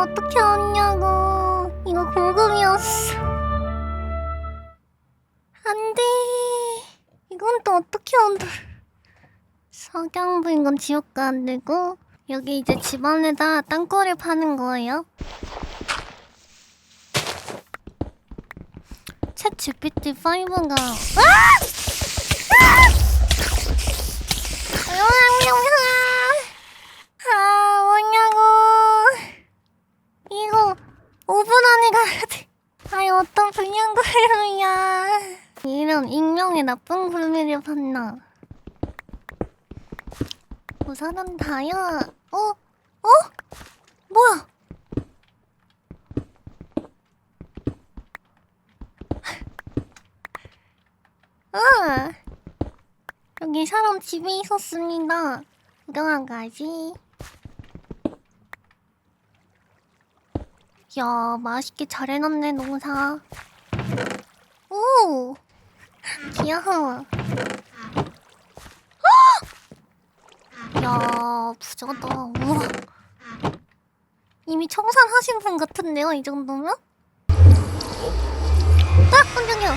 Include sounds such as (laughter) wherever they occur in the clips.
어떻게 왔냐고. 이거 공금이었어. 안 돼. 이건 또 어떻게 온다. 석양부 이건 지옥가 안 되고, 여기 이제 집안에다 땅굴을 파는 거예요. 챗 GPT-5가 아, 뭐냐고. 이거 5분 안에 가야 돼. 아니, 어떤 불량구름이야. 이런 익명의 나쁜 굴미를 봤나. 우선은 다야. 어? 어? 뭐야? 아, 여기 사람 집에 있었습니다. 구경한 가지. 야, 맛있게 잘 해놨네, 농사. 오! 귀여워. 헉! 야, 부자다. 우와. 이미 청산하신 분 같은데요, 이 정도면? 딱, 깜짝이야.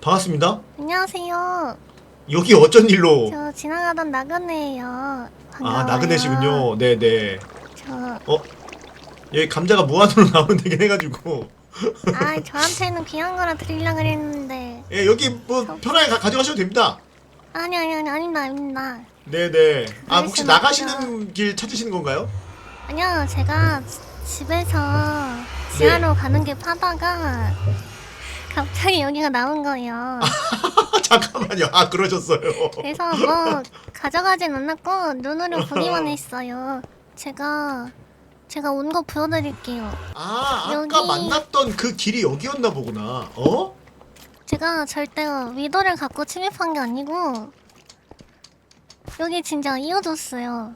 반갑습니다. 안녕하세요. 여기 어쩐 일로? 저 지나가던 나그네예요. 아 반가워요. 나그네시군요. 네네. 저, 여 기 감자가 무한으로 (laughs) 나오면 되긴 해가지고. 아, 저한테는 귀한 거라 드리려고 그랬는데. 예 여기 뭐 편하게 가, 가져가셔도 됩니다. 아니, 아니, 아니, 아닙니다, 아닙니다. 네네. 아 혹시 나가시는 길 찾으시는 건가요? 아니요, 제가 지- 집에서 지하로 가는 길 파다가 갑자기 여기가 나온 거예요. (laughs) 잠깐만요. 아 그러셨어요. 그래서 뭐 가져가진 않았고 눈으로 보기만 (laughs) 했어요. 제가 제가 온 거 보여드릴게요. 아 아까 여기- 만났던 그 길이 여기였나 보구나. 어? 제가 절대 위도를 갖고 침입한 게 아니고 여기 진짜 이어졌어요.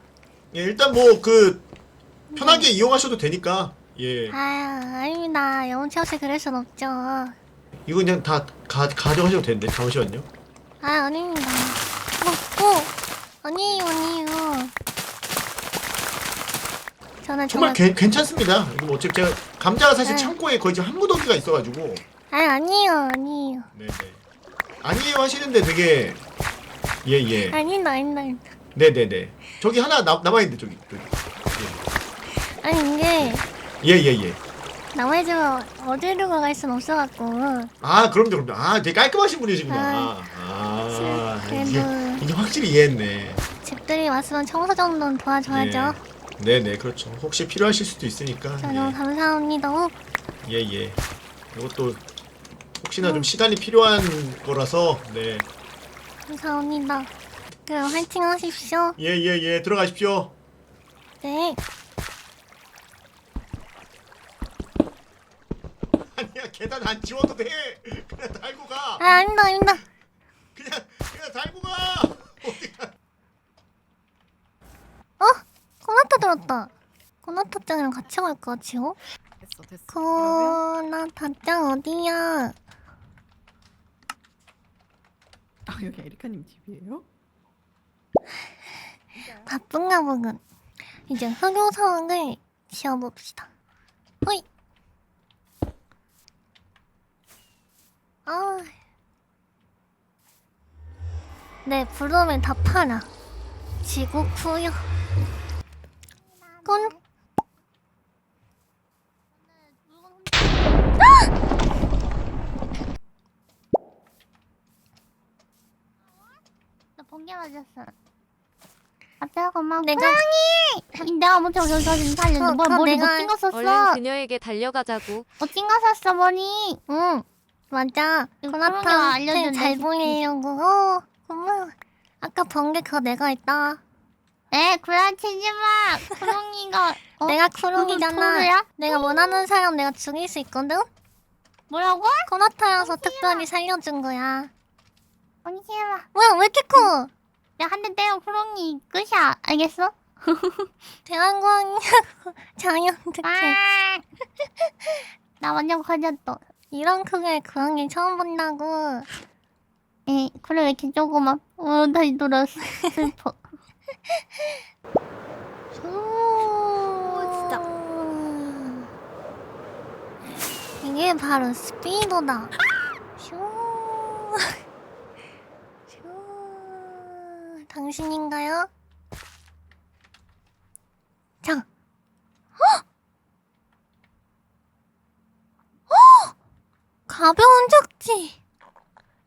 예 일단 뭐 그 편하게 이용하셔도 되니까. 예. 아, 아닙니다. 영채 없이 그럴 순 없죠. 아, 이거 그냥 다 가, 가져가셔도 되는데 잠시만요. 아닙니다. 어, 어, 아니에요, 아니에요. 저는 정말 정말, 괜, 괜찮습니다. 이거 뭐 어차피 제가 감자가 사실 네. 창고에 거의 한 무더기가 있어가지고. 아, 아니에요, 아니에요. 네네. 아니에요 하시는데 되게 예예. 아니다, 아니다. 네네네. 저기 하나 남 남아 있는데 저기 저기. 아니, 이게 예예예. 예, 예. 집 어디로 갈순 없어갖고. 아 그럼요 그럼요. 아 되게 깔끔하신 분이시구나. 아, 아, 그래도- 이게 이게 확실히 이해했네. 집들이 왔으면 청소 정도는 도와줘야죠. 예. 네네 그렇죠. 혹시 필요하실 수도 있으니까. 저 너무 감사합니다. 어? 예 예. 이것도 혹시나 좀 시간이 필요한 거라서 네. 감사합니다. 그럼 화이팅 하십시오. 예 예 예 들어가십시오. 네. 아니야 계단 안 지워도 돼. 그냥 달고 가. 아, 아닙니다, 아닙니다. 그냥 그냥 달고 가. 어디가? 어? 들었다. 코나타짱이랑 같이 갈까, 지호? 됐어 됐어 그러면 코나타짱 어디야? 아 여기 에리카님 집이에요? (laughs) 바쁜가 보군. 이제 흑요 상황을 지어봅시다. 호이. 아. 네, 부르면 다 팔아. 지구 구요. 건. 나 번개 맞았어. 아빠 엄마 내가 내가 먼저 여기까지 살렸는데 어, 뭐 그럼 머리 못 내가 찍었었어. 얼른 그녀에게 달려가자고. 못 찍었었어 머리. 응 맞아. 코나타한테 잘 보이려고. 어 고마워. 아까 번개 그거 내가 했다. 에 구라치지 마. 쿠롱이가 내가 쿠롱이잖아. 내가 원하는 사람 내가 죽일 수 있거든. 뭐라고? 코나타여서 특별히 살려준 거야. 언니 씨발. 뭐야 왜 이렇게 커? 내가 한 대 때려 쿠롱이 끝이야. 알겠어? (laughs) 대한광이냐고 (laughs) 자연드게 나 완전 커졌어 이런 크기의 고양이 처음 본다고 에 그래 왜 이렇게 조그만 어 다시 돌아왔어 (laughs) 슬퍼 오 진짜. 이게 바로 스피드다. 슈. 슈. 당신인가요? 자. 가벼운 적지.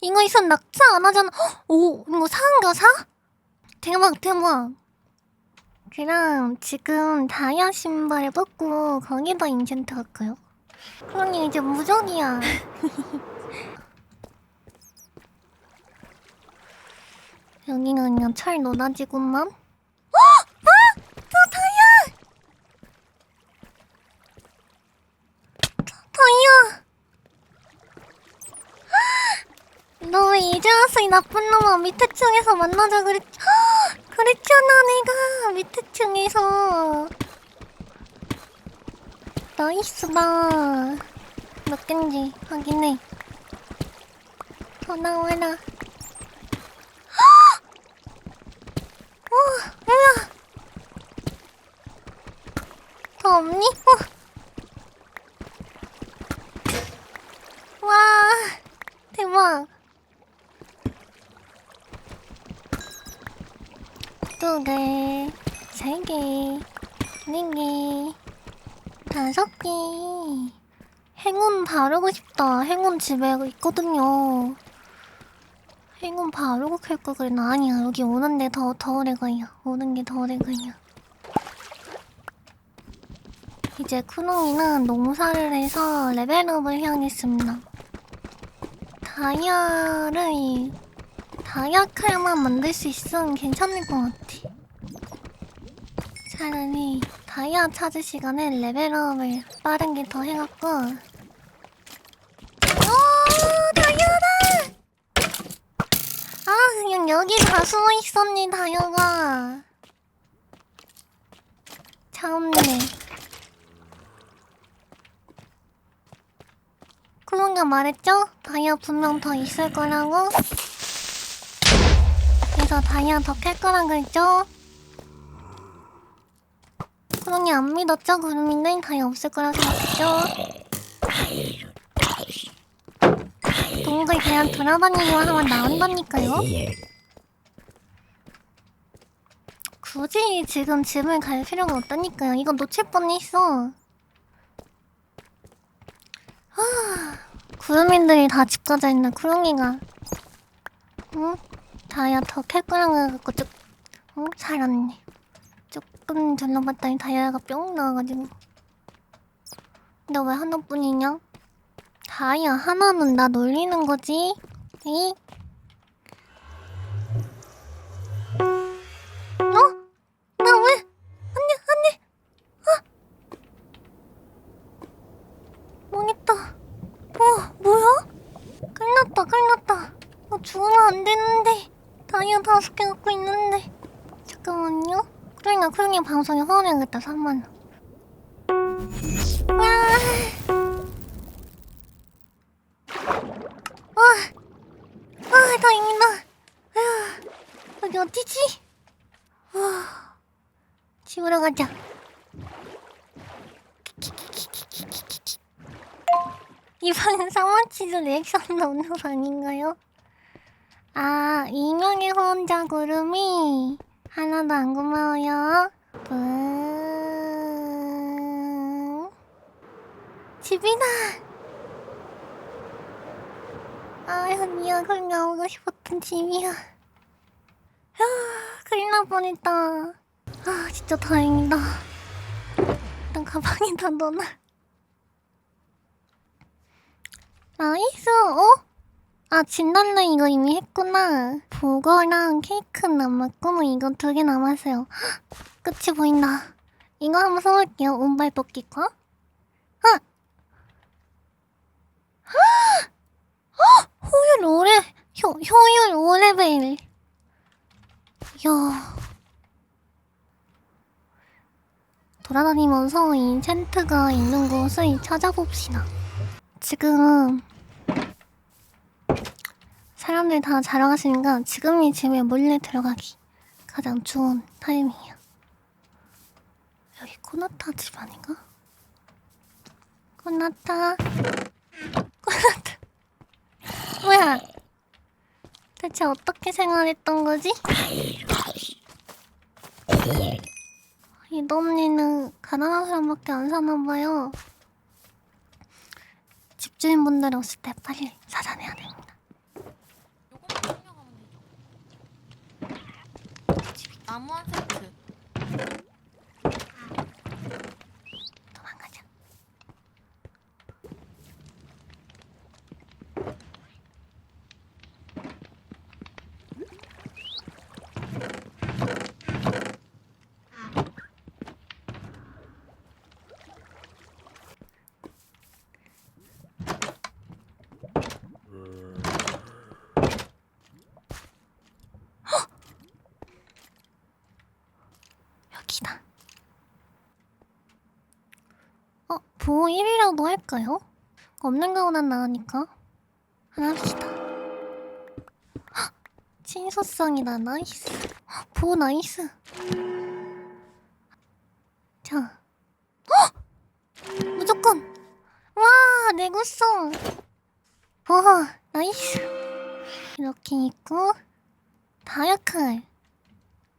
이거 있으면 낙차 안 하잖아. 헉! 오, 이거 사은가 사? 대박, 대박. 그럼 지금 다이아 신발 뽑고 거기다 인챈트 할까요? 그러니 이제 무적이야. (laughs) 여기는 그냥 철 노다지구만. 어! 아! 저 다이아! 저 다이아! (gasps) 너 왜 이제 와서 이 나쁜 놈아 밑에 층에서 만나자 그랬... 그랬잖아 내가. 밑에 층에서. 나이스다 몇 갠지 확인해. 더 나와라. (gasps) 어 뭐야? 더 없니? 어. 와 대박 두 개, 세 개, 네 개, 다섯 개. 행운 바르고 싶다. 행운 집에 있거든요. 행운 바르고 캘걸 그랬나? 아니야. 여기 오는데 더, 더 오래 걸려. 오는 게 더 오래 걸려. 이제 쿠농이는 농사를 해서 레벨업을 해야겠습니다. 다이아를 다이아 칼만 만들 수 있으면 괜찮을 것 같아. 차라리 다이아 찾을 시간에 레벨업을 빠른 게 더 해갖고. 오, 다이아다! 아, 그냥 여기 다 숨어 있었니, 다이아가. 참네. 그런가 말했죠? 다이아 분명 더 있을 거라고? 그래서 다이아 더 캘 거라 그랬죠? 그러니 안 믿었죠? 그러면 다이아 없을 거라 생각했죠? 동굴 그냥 돌아다니기만 하면 나온다니까요? 굳이 지금 집을 갈 필요가 없다니까요. 이거 놓칠 뻔했어. 하... 구름인들이 다 집 가자 했나 쿠롱이가 응? 캘 거랑 해갖고 쭉 응? 살았네 조금 둘러봤더니 다이아가 뿅 나와가지고 너 왜 하나뿐이냐? 다이아 하나는 나 놀리는 거지? 이? 방송에 후원해야겠다, 3만 원. 와. 와. 와, 다행이다. 아휴, 여기 어디지? 와. 집으로 가자. 이 방은 사마치즈 리액션 나오는 방인가요? 아, 이명의 혼자 구름이 하나도 안 고마워요. 뿡. 집이다. 아, 현이야, 그냥 나오고 싶었던 집이야. 아, 큰일 날 뻔했다. 아, 진짜 다행이다. 일단 가방에다 넣어놔. 나이스, 어? 아, 진달래 이거 이미 했구나. 보거랑 케이크 남았고, 뭐 이거 두 개 남았어요. 헉, 끝이 보인다. 이거 한번 써볼게요. 운발 뽑기 거. 아! 헉! 헉! 효율 오래, 효, 효율 5레벨. 이야. 돌아다니면서 인챈트가 있는 곳을 찾아봅시다. 지금 사람들 다 자러 갔으니까 지금이 집에 몰래 들어가기 가장 좋은 타임이에요. 여기 코나타 집 아닌가? 끝났다. 끝났다. (laughs) 뭐야? 대체 어떻게 생활했던 거지? 이 놈니는 가난한 사람밖에 안 사나 봐요. 집주인분들 없을 때 빨리 찾아내야 됩니다. 나무 한세트. 도망가자. 여기다. 어, 보호 1이라도 할까요? 없는 거보단 나으니까. 하나 합시다. 헉! 친소성이다, 나이스. 헉, 보호 나이스. 자. 헉! 무조건! 와, 내구성! 보호, 나이스. 이렇게 있고, 다이아칼.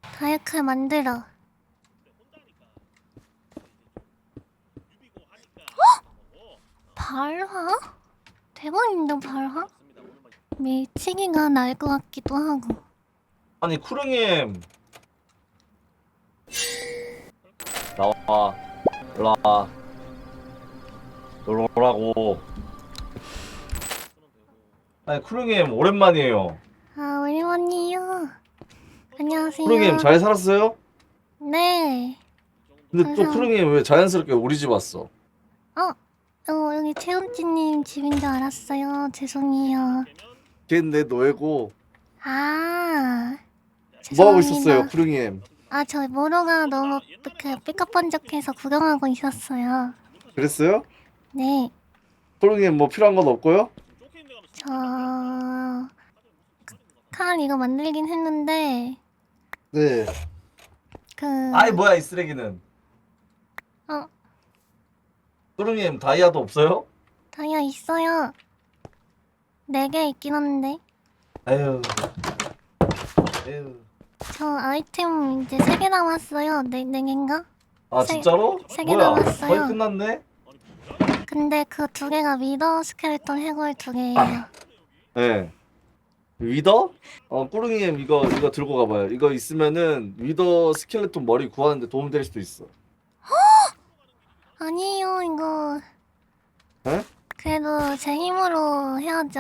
다이아칼 만들어. 발화? 대박인데 발화? 밀치기가 날 것 같기도 하고 아니 쿠릉님 나와 올라와 놀러 오라고 아니 쿠릉님 오랜만이에요 아 오랜만이에요 안녕하세요 쿠릉님 잘 살았어요? 네 근데 또. 쿠릉님 왜 자연스럽게 우리 집 왔어? 어, 여기 채훈찌님 집인 줄 알았어요 죄송해요 걔는 내 노예고 아 뭐 하고 죄송합니다. 있었어요 쿠릉님 아, 저 모로가 너무 그 삐까뻔쩍해서 구경하고 있었어요 그랬어요? 네 쿠릉님 뭐 필요한 건 없고요? 저... 칼 이거 만들긴 했는데 네 그... 아이 뭐야 이 쓰레기는 어. 쿠릉님 다이아도 없어요? 다이아 있어요. 네 개 있긴 한데 에휴 에휴 저 아이템 이제 세 개 남았어요. 네, 네 개인가? 아 세- 진짜로? 세개 뭐야 남았어요. 거의 끝났네? 근데 그 두 개가 미더 스켈레톤 해골 두 개예요. 네. 위더? 어, 꾸릉이님 이거 이거 들고 가봐요. 이거 있으면은 위더 스켈레톤 머리 구하는데 도움 될 수도 있어. 아니에요 이거. 에? 그래도 제 힘으로 해야죠.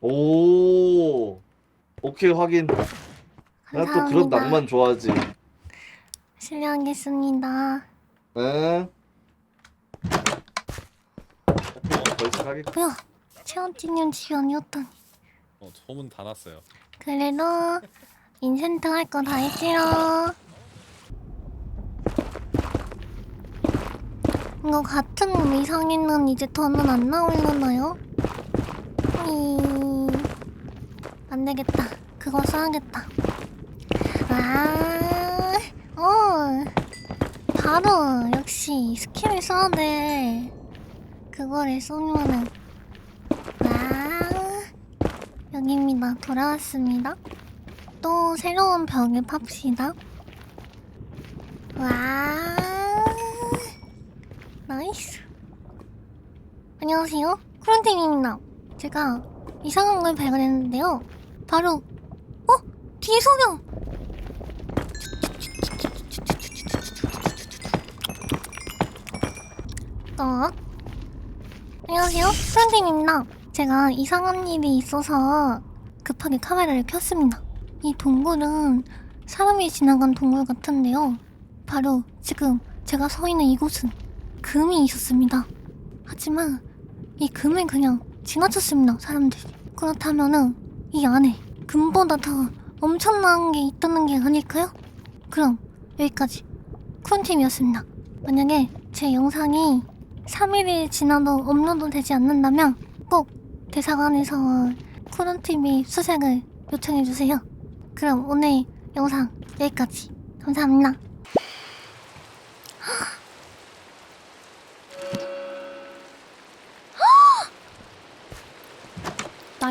오, 오케이 확인. 내가 또 그런 감사합니다. 낭만 좋아하지. 실례하겠습니다. 응. 가겠. 뭐야? 채원찌님 집이 아니었다니. 어, 소문 다 났어요. 그래도 인센트 할 거 다 했지롱. 이거 같은 미상에는 이제 더는 안 나오려나요? 이... 안 되겠다. 그거 써야겠다. 아, 어, 바로 역시 스킬을 써야 돼. 그거를 쏘면은 아, 여기입니다. 돌아왔습니다. 또 새로운 벽을 팝시다. 와, 나이스. 안녕하세요. 크런팅입니다. 제가 이상한 걸 발견했는데요. 바로, 어? 뒤에 소경! 딱. 안녕하세요. 크런팅입니다. 제가 이상한 일이 있어서 급하게 카메라를 켰습니다. 이 동굴은 사람이 지나간 동굴 같은데요. 바로 지금 제가 서 있는 이곳은 금이 있었습니다. 하지만 이 금을 그냥 지나쳤습니다, 사람들이. 그렇다면은 이 안에 금보다 더 엄청난 게 있다는 게 아닐까요? 그럼 여기까지 쿤팀이었습니다. 만약에 제 영상이 3일이 지나도 업로드 되지 않는다면 꼭 대사관에서 쿠런TV 수색을 요청해주세요. 그럼 오늘 영상 여기까지. 감사합니다.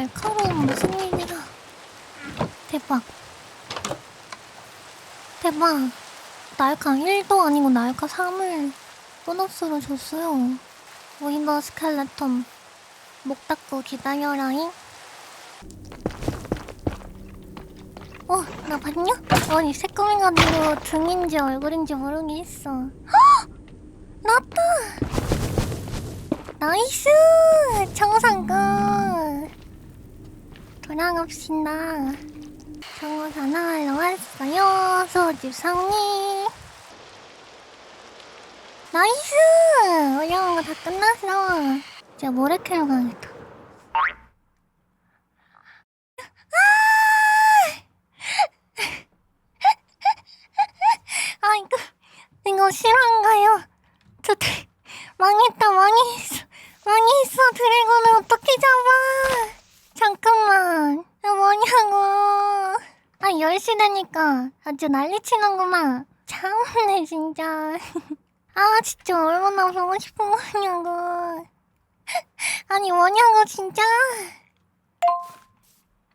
날카로운 무슨 일이야. 대박. 대박. 날카 1도 아니고 날카 3을 보너스로 줬어요. 위더 스켈레톤. 목 닫고 기다려라잉. 어, 나 봤냐? 아니, 새까매가지고 등인지 얼굴인지 모르겠어. 헉! 나왔다! 나이스! 청산끝! 돌아갑시다. 정보 전화하러 왔어요. 소집 상리. 나이스! 어려운 거 다 끝났어. 이제 모래 캐러 가야겠다. 아, 이거, 이거 실화인가요? 저, 드- 망했다, 망했어. 망했어, 드래곤을 어떻게 잡아? 잠깐만, 이거 뭐냐고. 아, 10시 되니까 아주 난리치는구만. 참네, 진짜. (laughs) 아, 진짜 얼마나 보고 싶은 거냐고. (laughs) 아니, 뭐냐고, 진짜.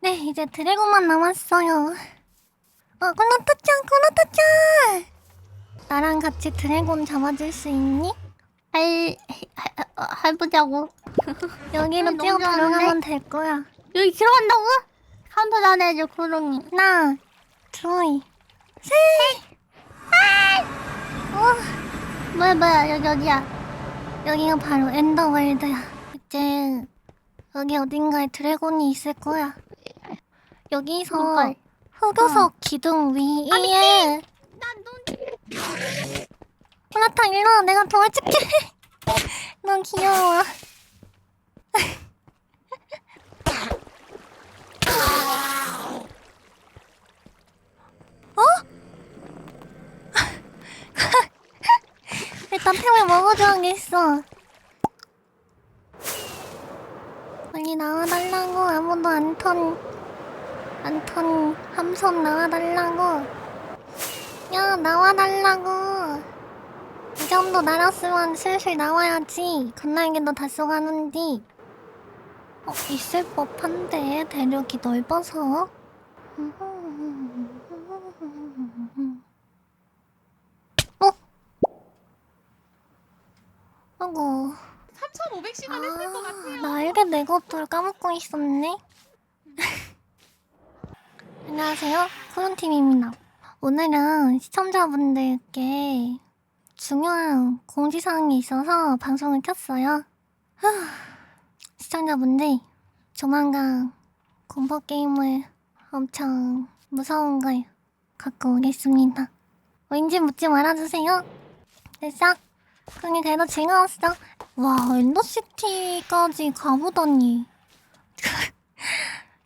네, 이제 드래곤만 남았어요. 어, 코나타짱, 코나타짱! 나랑 같이 드래곤 잡아줄 수 있니? 할, 해, 해보자고. (laughs) 여기로 너무 뛰어 좋아하는데? 들어가면 될 거야. 여기 들어간다고? 카운터 안 해줘 구름이 하나, 둘, 셋! 어, 뭐야 뭐야 여기 어디야 여기가 바로 엔더월드야. 이제 여기 어딘가에 드래곤이 있을 거야. 여기서 그러니까. 흑요석 기둥 위에 코나타 (laughs) 일로 와. 내가 도와줄게. (laughs) 넌 귀여워. (laughs) 어? (laughs) 일단 템을 먹어줘야겠어. 빨리 나와달라고. 아무도 안턴 안턴 함선 나와달라고. 야 나와달라고. 이 정도 날았으면 슬슬 나와야지. 건날개도 다 쏘가는디 어 있을 법한데. 대륙이 넓어서. 어? 아이고 3,500시간 했을 것 같아요. 날개 내 것들 까먹고 있었네. (laughs) 안녕하세요. 코론팀입니다. 오늘은 시청자분들께 중요한 공지사항이 있어서 방송을 켰어요. 후, 시청자분들, 조만간 공포게임을 엄청 무서운 걸 갖고 오겠습니다. 왠지 묻지 말아주세요. 됐어? 그게 그래도 즐거웠어. 와, 엔더시티까지 가보다니. (laughs)